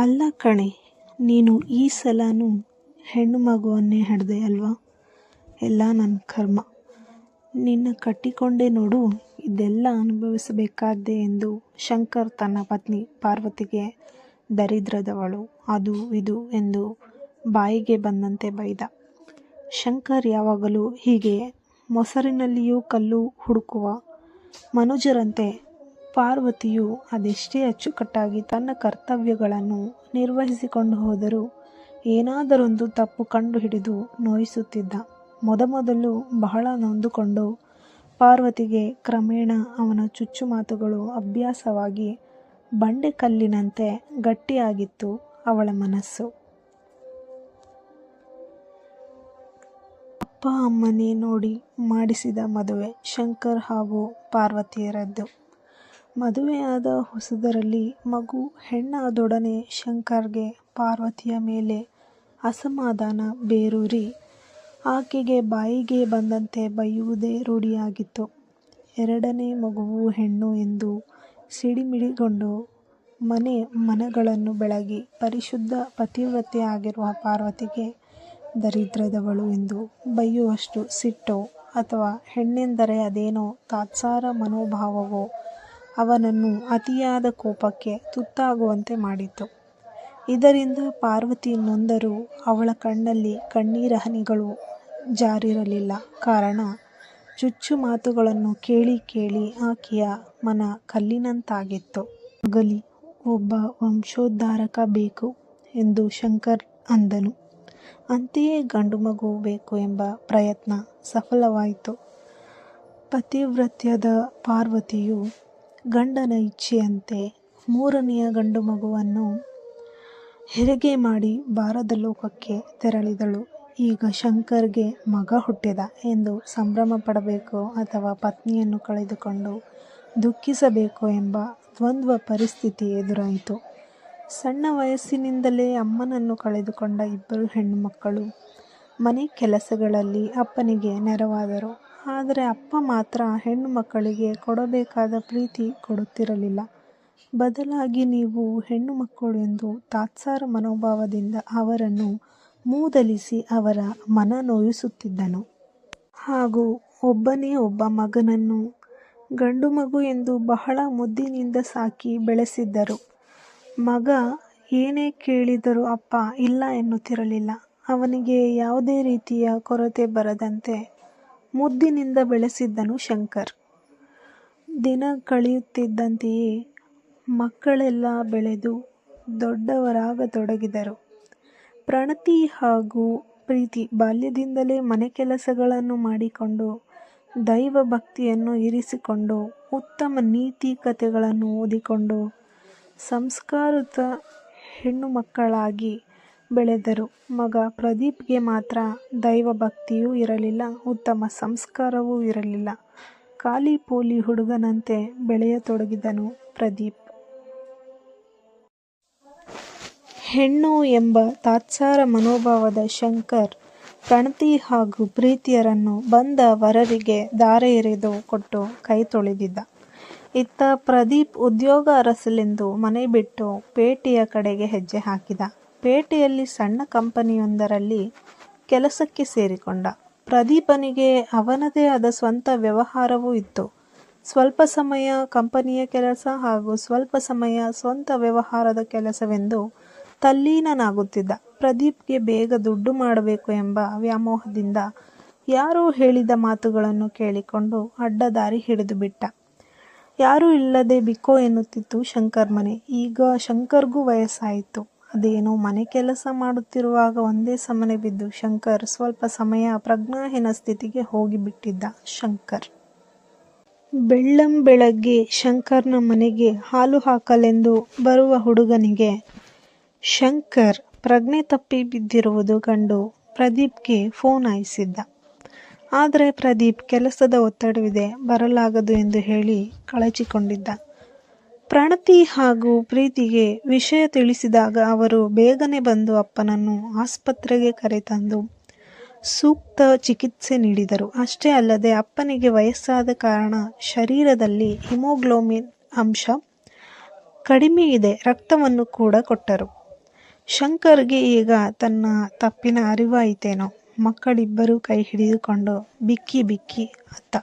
ಅಲ್ಲ ಕಣೆ, ನೀನು ಈ ಸಲನೂ ಹೆಣ್ಣು ಮಗುವನ್ನೇ ಹಿಡ್ದೆ ಅಲ್ವಾ? ಎಲ್ಲ ನನ್ನ ಕರ್ಮ. ನಿನ್ನ ಕಟ್ಟಿಕೊಂಡೆ ನೋಡು, ಇದೆಲ್ಲ ಅನುಭವಿಸಬೇಕಾದ್ದೆ ಎಂದು ಶಂಕರ್ ತನ್ನ ಪತ್ನಿ ಪಾರ್ವತಿಗೆ ದರಿದ್ರದವಳು. ಅದು, ಇದು ಎಂದು ಬಾಯಿಗೆ ಬಂದಂತೆ ಬೈದ. ಶಂಕರ್ ಯಾವಾಗಲೂ ಹೀಗೆ ಮೊಸರಿನಲ್ಲಿಯೂ ಕಲ್ಲು ಹುಡುಕುವ ಮನುಜರಂತೆ ಪಾರ್ವತಿಯು ಅದೆಷ್ಟೇ ಅಚ್ಚುಕಟ್ಟಾಗಿ ತನ್ನ ಕರ್ತವ್ಯಗಳನ್ನು ನಿರ್ವಹಿಸಿಕೊಂಡು ಹೋದರೂ ಏನಾದರೊಂದು ತಪ್ಪು ಕಂಡುಹಿಡಿದು ನೋಯಿಸುತ್ತಿದ್ದ. ಮೊದಮೊದಲು ಬಹಳ ನೊಂದುಕೊಂಡು ಪಾರ್ವತಿಗೆ ಕ್ರಮೇಣ ಅವನ ಚುಚ್ಚುಮಾತುಗಳು ಅಭ್ಯಾಸವಾಗಿ ಬಂಡೆಕಲ್ಲಿನಂತೆ ಗಟ್ಟಿಯಾಗಿತ್ತು ಅವಳ ಮನಸ್ಸು. ಅಪ್ಪ ಅಮ್ಮನೇ ನೋಡಿ ಮಾಡಿಸಿದ ಮದುವೆ ಶಂಕರ್ ಹಾಗೂ ಪಾರ್ವತಿಯರದ್ದು. ಮದುವೆಯಾದ ಹೊಸದರಲ್ಲಿ ಮಗು ಹೆಣ್ಣಾದೊಡನೆ ಶಂಕರ್ಗೆ ಪಾರ್ವತಿಯ ಮೇಲೆ ಅಸಮಾಧಾನ ಬೇರೂರಿ. ಆಕೆಗೆ ಬಾಯಿಗೆ ಬಂದಂತೆ ಬೈಯುವುದೇ ರೂಢಿಯಾಗಿತ್ತು. ಎರಡನೇ ಮಗುವು ಹೆಣ್ಣು ಎಂದು ಸಿಡಿಮಿಡಿಗೊಂಡು ಮನೆ ಮನಗಳನ್ನು ಬೆಳಗಿ ಪರಿಶುದ್ಧ ಪತಿವ್ರತೆಯಾಗಿರುವ ಪಾರ್ವತಿಗೆ ದರಿದ್ರದವಳು ಎಂದು ಬೈಯುವಷ್ಟು ಸಿಟ್ಟೋ ಅಥವಾ ಹೆಣ್ಣೆಂದರೆ ಅದೇನೋ ತಾತ್ಸಾರ ಮನೋಭಾವವೋ ಅವನನ್ನು ಅತಿಯಾದ ಕೋಪಕ್ಕೆ ತುತ್ತಾಗುವಂತೆ ಮಾಡಿತು. ಇದರಿಂದ ಪಾರ್ವತಿ ನೊಂದರೂ ಅವಳ ಕಣ್ಣಲ್ಲಿ ಕಣ್ಣೀರ ಹನಿಗಳು ಜಾರಿರಲಿಲ್ಲ. ಕಾರಣ, ಚುಚ್ಚು ಮಾತುಗಳನ್ನು ಕೇಳಿ ಕೇಳಿ ಆಕೆಯ ಮನ ಕಲ್ಲಿನಂತಾಗಿತ್ತು. ಆಗಲಿ ಒಬ್ಬ ವಂಶೋದ್ಧಾರಕ ಬೇಕು ಎಂದು ಶಂಕರ್ ಅಂದನು. ಅಂತೆಯೇ ಗಂಡು ಮಗು ಬೇಕು ಎಂಬ ಪ್ರಯತ್ನ ಸಫಲವಾಯಿತು. ಪತಿವ್ರತ್ಯದ ಪಾರ್ವತಿಯು ಗಂಡನ ಇಚ್ಛೆಯಂತೆ ಮೂರನೆಯ ಗಂಡು ಮಗುವನ್ನು ಹೆರಿಗೆ ಮಾಡಿ ಬಾರದ ಲೋಕಕ್ಕೆ ತೆರಳಿದಳು. ಈಗ ಶಂಕರ್ಗೆ ಮಗ ಹುಟ್ಟಿದ ಎಂದು ಸಂಭ್ರಮ ಪಡಬೇಕೋ ಅಥವಾ ಪತ್ನಿಯನ್ನು ಕಳೆದುಕೊಂಡು ದುಃಖಿಸಬೇಕೋ ಎಂಬ ದ್ವಂದ್ವ ಪರಿಸ್ಥಿತಿ ಎದುರಾಯಿತು. ಸಣ್ಣ ವಯಸ್ಸಿನಿಂದಲೇ ಅಮ್ಮನನ್ನು ಕಳೆದುಕೊಂಡ ಇಬ್ಬರು ಹೆಣ್ಣುಮಕ್ಕಳು ಮನೆ ಕೆಲಸಗಳಲ್ಲಿ ಅಪ್ಪನಿಗೆ ನೆರವಾದರು. ಆದರೆ ಅಪ್ಪ ಮಾತ್ರ ಹೆಣ್ಣು ಮಕ್ಕಳಿಗೆ ಕೊಡಬೇಕಾದ ಪ್ರೀತಿ ಕೊಡುತ್ತಿರಲಿಲ್ಲ. ಬದಲಾಗಿ ನೀವು ಹೆಣ್ಣು ಮಕ್ಕಳು ಎಂದು ತಾತ್ಸಾರ ಮನೋಭಾವದಿಂದ ಅವರನ್ನು ಮೂದಲಿಸಿ ಅವರ ಮನ ನೋಯಿಸುತ್ತಿದ್ದನು. ಹಾಗೂ ಒಬ್ಬನೇ ಒಬ್ಬ ಮಗನನ್ನು ಗಂಡು ಮಗು ಎಂದು ಬಹಳ ಮುದ್ದಿನಿಂದ ಸಾಕಿ ಬೆಳೆಸಿದ್ದರು. ಮಗ, ಏನೇ ಕೇಳಿದರೂ ಅಪ್ಪ ಇಲ್ಲ ಎನ್ನುತ್ತಿರಲಿಲ್ಲ. ಅವನಿಗೆ ಯಾವುದೇ ರೀತಿಯ ಕೊರತೆ ಬರದಂತೆ ಮುದ್ದಿನಿಂದ ಬೆಳೆಸಿದ್ದನು ಶಂಕರ್. ದಿನ ಕಳೆಯುತ್ತಿದ್ದಂತೆಯೇ ಮಕ್ಕಳೆಲ್ಲ ಬೆಳೆದು ದೊಡ್ಡವರಾಗತೊಡಗಿದರು. ಪ್ರಣತಿ ಹಾಗೂ ಪ್ರೀತಿ ಬಾಲ್ಯದಿಂದಲೇ ಮನೆ ಕೆಲಸಗಳನ್ನು ಮಾಡಿಕೊಂಡು ದೈವ ಭಕ್ತಿಯನ್ನು ಇರಿಸಿಕೊಂಡು ಉತ್ತಮ ನೀತಿ ಕಥೆಗಳನ್ನು ಓದಿಕೊಂಡು ಸಂಸ್ಕಾರಯುತ ಹೆಣ್ಣು ಮಕ್ಕಳಾಗಿ ಬೆಳೆದರು. ಮಗ ಪ್ರದೀಪ್ಗೆ ಮಾತ್ರ ದೈವ ಭಕ್ತಿಯೂ ಇರಲಿಲ್ಲ, ಉತ್ತಮ ಸಂಸ್ಕಾರವೂ ಇರಲಿಲ್ಲ. ಖಾಲಿ ಪೋಲಿ ಹುಡುಗನಂತೆ ಬೆಳೆಯತೊಡಗಿದನು ಪ್ರದೀಪ್. ಹೆಣ್ಣು ಎಂಬ ತಾತ್ಸಾರ ಮನೋಭಾವದ ಶಂಕರ್ ಪ್ರಣತಿ ಹಾಗೂ ಪ್ರೀತಿಯರನ್ನು ಬಂದ ವರರಿಗೆ ಧಾರೆ ಎರೆದು ಕೊಟ್ಟು ಕೈ ತೊಳೆದಿದ್ದ. ಇತ್ತ ಪ್ರದೀಪ್ ಉದ್ಯೋಗ ಅರಸಲೆಂದು ಮನೆ ಬಿಟ್ಟು ಪೇಟೆಯ ಕಡೆಗೆ ಹೆಜ್ಜೆ ಹಾಕಿದ. ಪೇಟೆಯಲ್ಲಿ ಸಣ್ಣ ಕಂಪನಿಯೊಂದರಲ್ಲಿ ಕೆಲಸಕ್ಕೆ ಸೇರಿಕೊಂಡ. ಪ್ರದೀಪನಿಗೆ ಅವನದೇ ಆದ ಸ್ವಂತ ವ್ಯವಹಾರವೂ ಇತ್ತು. ಸ್ವಲ್ಪ ಸಮಯ ಕಂಪನಿಯ ಕೆಲಸ ಹಾಗೂ ಸ್ವಲ್ಪ ಸಮಯ ಸ್ವಂತ ವ್ಯವಹಾರದ ಕೆಲಸವೆಂದು ತಲ್ಲೀನನಾಗುತ್ತಿದ್ದ. ಪ್ರದೀಪ್ಗೆ ಬೇಗ ದುಡ್ಡು ಮಾಡಬೇಕು ಎಂಬ ವ್ಯಾಮೋಹದಿಂದ ಯಾರೋ ಹೇಳಿದ ಮಾತುಗಳನ್ನು ಕೇಳಿಕೊಂಡು ಅಡ್ಡದಾರಿ ಹಿಡಿದು ಬಿಟ್ಟ ಯಾರೂ ಇಲ್ಲದೆ ಬಿಕೋ ಎನ್ನುತ್ತಿತ್ತು ಶಂಕರ್ ಮನೆ ಈಗ ಶಂಕರ್ಗೂ ವಯಸ್ಸಾಯಿತು. ಅದೇನೋ ಮನೆ ಕೆಲಸ ಮಾಡುತ್ತಿರುವಾಗ ಒಂದೇ ಸಮನೆ ಬಿದ್ದು ಶಂಕರ್ ಸ್ವಲ್ಪ ಸಮಯ ಪ್ರಜ್ಞಾಹೀನ ಸ್ಥಿತಿಗೆ ಹೋಗಿಬಿಟ್ಟಿದ್ದ ಶಂಕರ್. ಬೆಳ್ಳಂ ಬೆಳಗ್ಗೆ ಶಂಕರ್ನ ಮನೆಗೆ ಹಾಲು ಹಾಕಲೆಂದು ಬರುವ ಹುಡುಗನಿಗೆ ಶಂಕರ್ ಪ್ರಜ್ಞೆ ತಪ್ಪಿ ಬಿದ್ದಿರುವುದು ಕಂಡು ಪ್ರದೀಪ್ಗೆ ಫೋನ್ ಹಾಯಿಸಿದ್ದ. ಆದರೆ ಪ್ರದೀಪ್ ಕೆಲಸದ ಒತ್ತಡವಿದೆ, ಬರಲಾಗದು ಎಂದು ಹೇಳಿ ಕಳಚಿಕೊಂಡಿದ್ದ. ಪ್ರಣತಿ ಹಾಗೂ ಪ್ರೀತಿಗೆ ವಿಷಯ ತಿಳಿಸಿದಾಗ ಅವರು ಬೇಗನೆ ಬಂದು ಅಪ್ಪನನ್ನು ಆಸ್ಪತ್ರೆಗೆ ಕರೆತಂದು ಸೂಕ್ತ ಚಿಕಿತ್ಸೆ ನೀಡಿದರು. ಅಷ್ಟೇ ಅಲ್ಲದೆ ಅಪ್ಪನಿಗೆ ವಯಸ್ಸಾದ ಕಾರಣ ಶರೀರದಲ್ಲಿ ಹಿಮೋಗ್ಲೋಬಿನ್ ಅಂಶ ಕಡಿಮೆ ಇದೆ, ರಕ್ತವನ್ನು ಕೂಡ ಕೊಟ್ಟರು. ಶಂಕರ್ಗೆ ಈಗ ತನ್ನ ತಪ್ಪಿನ ಅರಿವಾಯಿತೇನೋ. ಮಕ್ಕಳಿಬ್ಬರೂ ಕೈ ಹಿಡಿದುಕೊಂಡು ಬಿಕ್ಕಿ ಬಿಕ್ಕಿ ಅತ್ತ.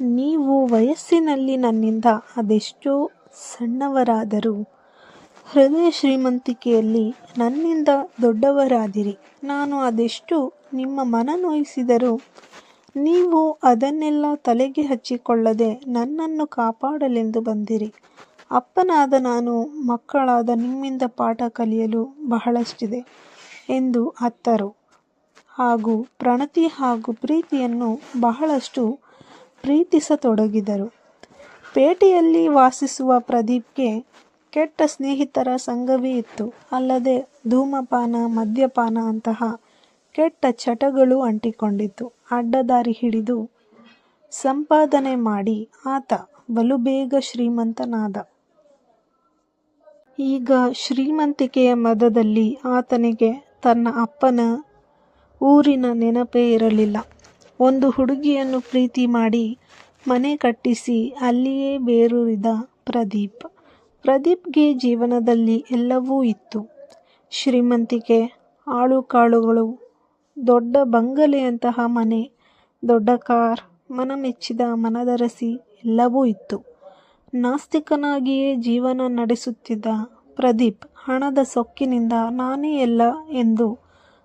ನೀವು ವಯಸ್ಸಿನಲ್ಲಿ ನನ್ನಿಂದ ಅದೆಷ್ಟೋ ಸಣ್ಣವರಾದರೂ ಹೃದಯ ಶ್ರೀಮಂತಿಕೆಯಲ್ಲಿ ನನ್ನಿಂದ ದೊಡ್ಡವರಾದಿರಿ. ನಾನು ಅದೆಷ್ಟು ನಿಮ್ಮ ಮನ ನೋಯಿಸಿದರೂ ನೀವು ಅದನ್ನೆಲ್ಲ ತಲೆಗೆ ಹಚ್ಚಿಕೊಳ್ಳದೆ ನನ್ನನ್ನು ಕಾಪಾಡಲೆಂದು ಬಂದಿರಿ. ಅಪ್ಪನಾದ ನಾನು ಮಕ್ಕಳಾದ ನಿಮ್ಮಿಂದ ಪಾಠ ಕಲಿಯಲು ಬಹಳಷ್ಟಿದೆ ಎಂದು ಅತ್ತರು. ಹಾಗೂ ಪ್ರಣತಿ ಹಾಗೂ ಪ್ರೀತಿಯನ್ನು ಬಹಳಷ್ಟು ಪ್ರೀತಿಸತೊಡಗಿದರು ಪೇಟೆಯಲ್ಲಿ ವಾಸಿಸುವ ಪ್ರದೀಪ್ಗೆ ಕೆಟ್ಟ ಸ್ನೇಹಿತರ ಸಂಘವೇ ಇತ್ತು. ಅಲ್ಲದೆ ಧೂಮಪಾನ, ಮದ್ಯಪಾನ ಅಂತಹ ಕೆಟ್ಟ ಚಟಗಳು ಅಂಟಿಕೊಂಡಿತ್ತು. ಅಡ್ಡದಾರಿ ಹಿಡಿದು ಸಂಪಾದನೆ ಮಾಡಿ ಆತ ಬಲುಬೇಗ ಶ್ರೀಮಂತನಾದ. ಈಗ ಶ್ರೀಮಂತಿಕೆಯ ಮದದಲ್ಲಿ ಆತನಿಗೆ ತನ್ನ ಅಪ್ಪನ ಊರಿನ ನೆನಪೇ ಇರಲಿಲ್ಲ. ಒಂದು ಹುಡುಗಿಯನ್ನು ಪ್ರೀತಿ ಮಾಡಿ ಮನೆ ಕಟ್ಟಿಸಿ ಅಲ್ಲಿಯೇ ಬೇರೂರಿದ ಪ್ರದೀಪ್. ಪ್ರದೀಪ್ಗೆ ಜೀವನದಲ್ಲಿ ಎಲ್ಲವೂ ಇತ್ತು. ಶ್ರೀಮಂತಿಕೆ ಆಳು ಕಾಳುಗಳು ದೊಡ್ಡ ಬಂಗಲೆಯಂತಹ ಮನೆ, ದೊಡ್ಡ ಕಾರ್, ಮನಮೆಚ್ಚಿದ ಮನದರಸಿ ಎಲ್ಲವೂ ಇತ್ತು. ನಾಸ್ತಿಕನಾಗಿಯೇ ಜೀವನ ನಡೆಸುತ್ತಿದ್ದ ಪ್ರದೀಪ್ ಹಣದ ಸೊಕ್ಕಿನಿಂದ ನಾನೇ ಎಲ್ಲ ಎಂದು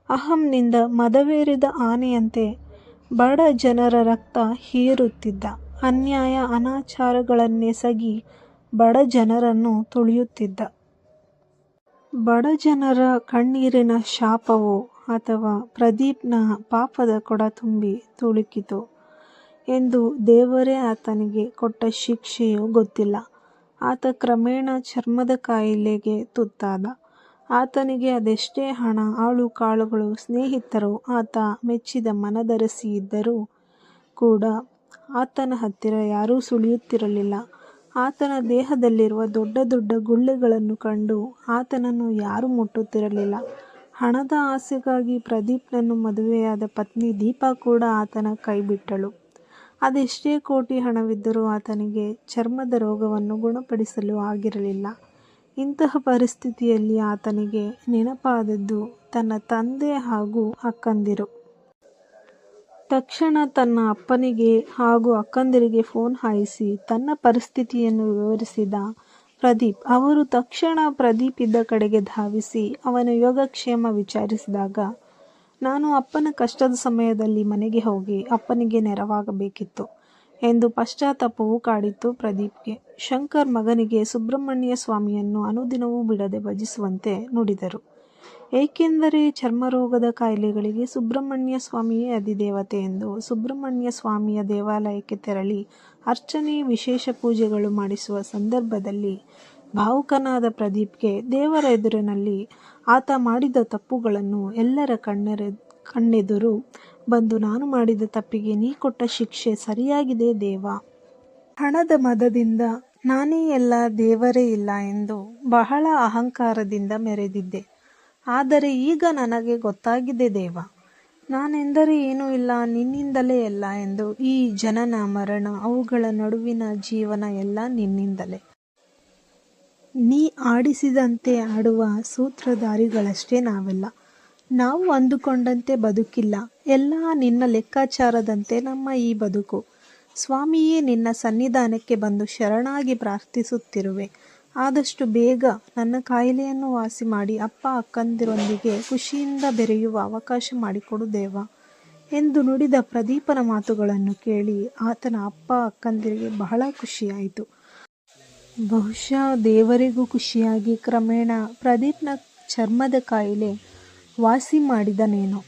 ಅಹಂನಿಂದ ಮದವೇರಿದ ಆನೆಯಂತೆ ಬಡ ಜನರ ರಕ್ತ ಹೀರುತ್ತಿದ್ದ. ಅನ್ಯಾಯ ಅನಾಚಾರಗಳನ್ನೆಸಗಿ ಬಡ ಜನರನ್ನು ತುಳಿಯುತ್ತಿದ್ದ. ಬಡ ಜನರ ಕಣ್ಣೀರಿನ ಶಾಪವೋ ಅಥವಾ ಪ್ರದೀಪ್ನ ಪಾಪದ ಕೊಡ ತುಂಬಿ ತುಳುಕಿತೋ ಎಂದು ದೇವರೇ ಆತನಿಗೆ ಕೊಟ್ಟ ಶಿಕ್ಷೆಯೋ ಗೊತ್ತಿಲ್ಲ. ಆತ ಕ್ರಮೇಣ ಚರ್ಮದ ಕಾಯಿಲೆಗೆ ತುತ್ತಾದ. ಆತನಿಗೆ ಅದೆಷ್ಟೇ ಹಣ, ಆಳು ಕಾಳುಗಳು, ಸ್ನೇಹಿತರು ಆತ ಮೆಚ್ಚಿದ ಮನದರಸಿ ಇದ್ದರೂ ಕೂಡ ಆತನ ಹತ್ತಿರ ಯಾರೂ ಸುಳಿಯುತ್ತಿರಲಿಲ್ಲ. ಆತನ ದೇಹದಲ್ಲಿರುವ ದೊಡ್ಡ ದೊಡ್ಡ ಗುಳ್ಳೆಗಳನ್ನು ಕಂಡು ಆತನನ್ನು ಯಾರೂ ಮುಟ್ಟುತ್ತಿರಲಿಲ್ಲ. ಹಣದ ಆಸೆಗಾಗಿ ಪ್ರದೀಪ್ನನ್ನು ಮದುವೆಯಾದ ಪತ್ನಿ ದೀಪಾ ಕೂಡ ಆತನ ಕೈಬಿಟ್ಟಳು. ಅದೆಷ್ಟೇ ಕೋಟಿ ಹಣವಿದ್ದರೂ ಆತನಿಗೆ ಚರ್ಮದ ರೋಗವನ್ನು ಗುಣಪಡಿಸಲು ಆಗಿರಲಿಲ್ಲ. ಇಂತಹ ಪರಿಸ್ಥಿತಿಯಲ್ಲಿ ಆತನಿಗೆ ನೆನಪಾದದ್ದು ತನ್ನ ತಂದೆ ಹಾಗೂ ಅಕ್ಕಂದಿರು. ತಕ್ಷಣ ತನ್ನ ಅಪ್ಪನಿಗೆ ಹಾಗೂ ಅಕ್ಕಂದಿರಿಗೆ ಫೋನ್ ಹಾಯಿಸಿ ತನ್ನ ಪರಿಸ್ಥಿತಿಯನ್ನು ವಿವರಿಸಿದ ಪ್ರದೀಪ್. ಅವರು ತಕ್ಷಣ ಪ್ರದೀಪ್ ಇದ್ದ ಕಡೆಗೆ ಧಾವಿಸಿ ಅವನ ಯೋಗಕ್ಷೇಮ ವಿಚಾರಿಸಿದಾಗ, ನಾನು ಅಪ್ಪನ ಕಷ್ಟದ ಸಮಯದಲ್ಲಿ ಮನೆಗೆ ಹೋಗಿ ಅಪ್ಪನಿಗೆ ನೆರವಾಗಬೇಕಿತ್ತು. ಎಂದು ಪಶ್ಚಾತ್ತಾಪವು ಕಾಡಿತ್ತು ಪ್ರದೀಪ್ಗೆ. ಶಂಕರ್ ಮಗನಿಗೆ ಸುಬ್ರಹ್ಮಣ್ಯ ಸ್ವಾಮಿಯನ್ನು ಅನುದಿನವೂ ಬಿಡದೆ ಭಜಿಸುವಂತೆ ನುಡಿದರು. ಏಕೆಂದರೆ ಚರ್ಮರೋಗದ ಕಾಯಿಲೆಗಳಿಗೆ ಸುಬ್ರಹ್ಮಣ್ಯ ಸ್ವಾಮಿಯೇ ಅಧಿದೇವತೆ ಎಂದು ಸುಬ್ರಹ್ಮಣ್ಯ ಸ್ವಾಮಿಯ ದೇವಾಲಯಕ್ಕೆ ತೆರಳಿ ಅರ್ಚನೆ, ವಿಶೇಷ ಪೂಜೆಗಳು ಮಾಡಿಸುವ ಸಂದರ್ಭದಲ್ಲಿ ಭಾವುಕನಾದ ಪ್ರದೀಪ್ಗೆ ದೇವರ ಎದುರಿನಲ್ಲಿ ಆತ ಮಾಡಿದ ತಪ್ಪುಗಳನ್ನು ಎಲ್ಲರ ಕಣ್ಣರೆ, ಕಣ್ಣೆದುರು ಬಂದು ನಾನು ಮಾಡಿದ ತಪ್ಪಿಗೆ ನೀ ಕೊಟ್ಟ ಶಿಕ್ಷೆ ಸರಿಯಾಗಿದೆ ದೇವ. ಹಣದ ಮದದಿಂದ ನಾನೇ ಎಲ್ಲ ದೇವರೇ ಇಲ್ಲ ಎಂದು ಬಹಳ ಅಹಂಕಾರದಿಂದ ಮೆರೆದಿದ್ದೆ. ಆದರೆ ಈಗ ನನಗೆ ಗೊತ್ತಾಗಿದೆ ದೇವ. ನಾನೆಂದರೆ ಏನೂ ಇಲ್ಲ, ನಿನ್ನಿಂದಲೇ ಎಲ್ಲ ಎಂದು ಈ ಜನನ, ಮರಣ, ಅವುಗಳ ನಡುವಿನ ಜೀವನ ಎಲ್ಲ ನಿನ್ನಿಂದಲೇ. ನೀ ಆಡಿಸಿದಂತೆ ಆಡುವ ಸೂತ್ರಧಾರಿಗಳಷ್ಟೇ ನಾವೆಲ್ಲ. ನಾವು ಅಂದುಕೊಂಡಂತೆ ಬದುಕಿಲ್ಲ. ಎಲ್ಲ ನಿನ್ನ ಲೆಕ್ಕಾಚಾರದಂತೆ ನಮ್ಮ ಈ ಬದುಕು. ಸ್ವಾಮಿಯೇ ನಿನ್ನ ಸನ್ನಿಧಾನಕ್ಕೆ ಬಂದು ಶರಣಾಗಿ ಪ್ರಾರ್ಥಿಸುತ್ತಿರುವೆ. ಆದಷ್ಟು ಬೇಗ ನನ್ನ ಕಾಯಿಲೆಯನ್ನು ವಾಸಿ ಮಾಡಿ ಅಪ್ಪ ಅಕ್ಕಂದಿರೊಂದಿಗೆ ಖುಷಿಯಿಂದ ಬೆರೆಯುವ ಅವಕಾಶ ಮಾಡಿಕೊಡು ದೇವ ಎಂದು ನುಡಿದ ಪ್ರದೀಪನ ಮಾತುಗಳನ್ನು ಕೇಳಿ ಆತನ ಅಪ್ಪ ಅಕ್ಕಂದಿರಿಗೆ ಬಹಳ ಖುಷಿಯಾಯಿತು. ಬಹುಶಃ ದೇವರಿಗೂ ಖುಷಿಯಾಗಿ ಕ್ರಮೇಣ ಪ್ರದೀಪ್ನ ಚರ್ಮದ ಕಾಯಿಲೆ ವಾಸಿ ಮಾಡಿದನೇನೋ